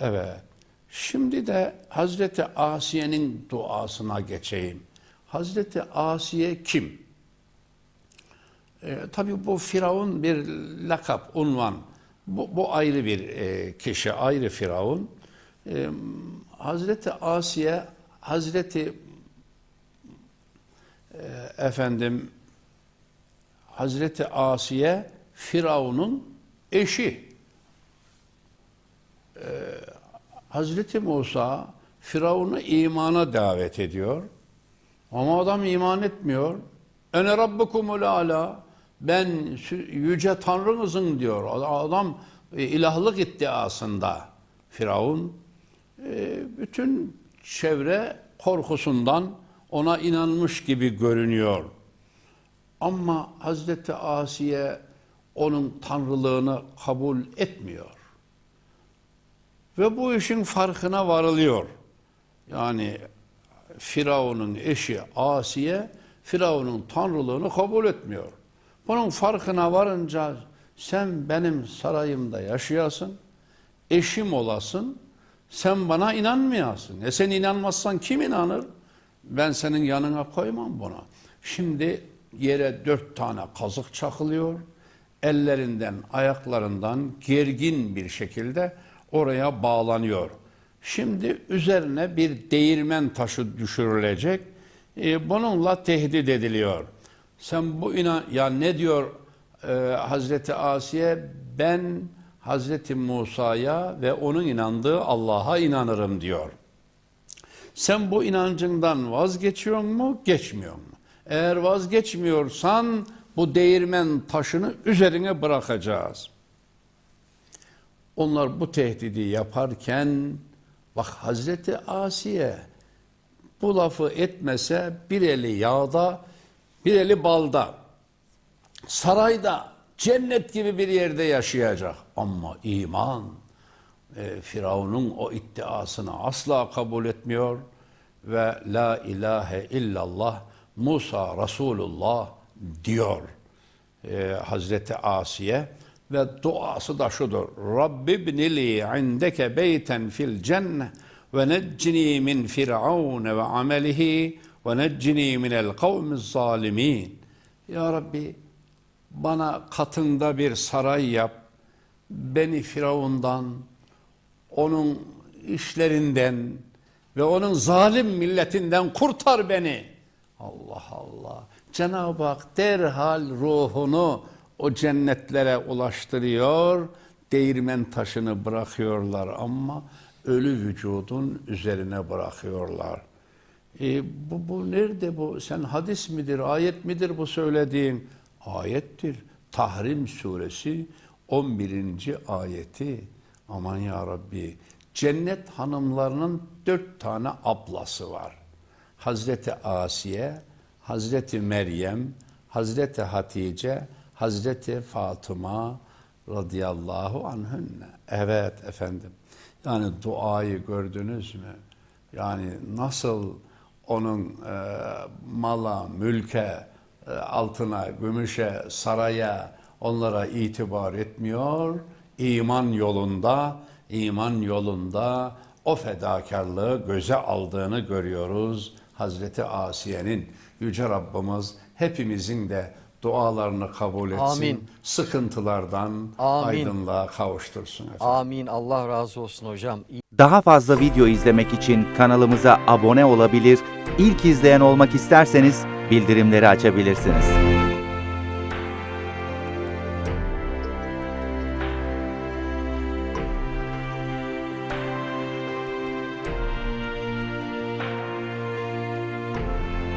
Evet. Şimdi de Hazreti Asiye'nin duasına geçeyim. Hazreti Asiye kim? E, tabii bu Firavun bir lakap, unvan. Bu, bu ayrı bir e, kişi, ayrı Firavun. E, Hazreti Asiye, Hazreti e, efendim Hazreti Asiye Firavun'un eşi. Ee, Hazreti Musa Firavun'u imana davet ediyor. Ama adam iman etmiyor. Ene rabbukumul ala. Ben yüce tanrınızın diyor. Adam e, ilahlık iddiasında. Firavun e, bütün çevre korkusundan ona inanmış gibi görünüyor. Ama Hazreti Asiye onun tanrılığını kabul etmiyor. Ve bu işin farkına varılıyor. Yani Firavun'un eşi Asiye, Firavun'un tanrılığını kabul etmiyor. Bunun farkına varınca sen benim sarayımda yaşayasın, eşim olasın, sen bana inanmayasın. E sen inanmazsan kim inanır? Ben senin yanına koymam buna. Şimdi yere dört tane kazık çakılıyor. Ellerinden, ayaklarından gergin bir şekilde oraya bağlanıyor. Şimdi üzerine bir değirmen taşı düşürülecek. E, bununla tehdit ediliyor. Sen bu inan ya ne diyor e, Hazreti Asiye? Ben Hazreti Musa'ya ve onun inandığı Allah'a inanırım diyor. Sen bu inancından vazgeçiyor mu, geçmiyor mu? Eğer vazgeçmiyorsan bu değirmen taşını üzerine bırakacağız. Onlar bu tehdidi yaparken bak Hazreti Asiye bu lafı etmese bir eli yağda, bir eli balda, sarayda, cennet gibi bir yerde yaşayacak. Ama iman, e, Firavun'un o iddiasını asla kabul etmiyor ve la ilahe illallah Musa Resulullah diyor e, Hazreti Asiye ve duası da şudur. Rabbi bnili indeke beyten fil cenne ve neccini min firavun ve amelihi ve neccini minel kavmiz zalimin. Ya Rabbi bana katında bir saray yap. Beni Firavundan, onun işlerinden ve onun zalim milletinden kurtar beni. Allah Allah. Cenab-ı Hak derhal ruhunu o cennetlere ulaştırıyor. Değirmen taşını bırakıyorlar ama ölü vücudun üzerine bırakıyorlar. E, bu, bu nerede bu? Sen hadis midir, ayet midir bu söylediğin? Ayettir. Tahrim suresi 11. ayeti. Aman ya Rabbi. Cennet hanımlarının dört tane ablası var. Hazreti Asiye, Hazreti Meryem, Hazreti Hatice, Hazreti Fatıma radıyallahu anhünne. Evet efendim. Yani duayı gördünüz mü? Yani nasıl onun e, mala, mülke, e, altına, gümüşe, saraya onlara itibar etmiyor. İman yolunda, iman yolunda o fedakarlığı göze aldığını görüyoruz. Hazreti Asiye'nin Yüce Rabbimiz hepimizin de dualarını kabul etsin. Amin. Sıkıntılardan Amin. aydınlığa kavuştursun efendim. Amin. Allah razı olsun hocam. Daha fazla video izlemek için kanalımıza abone olabilir, ilk izleyen olmak isterseniz bildirimleri açabilirsiniz.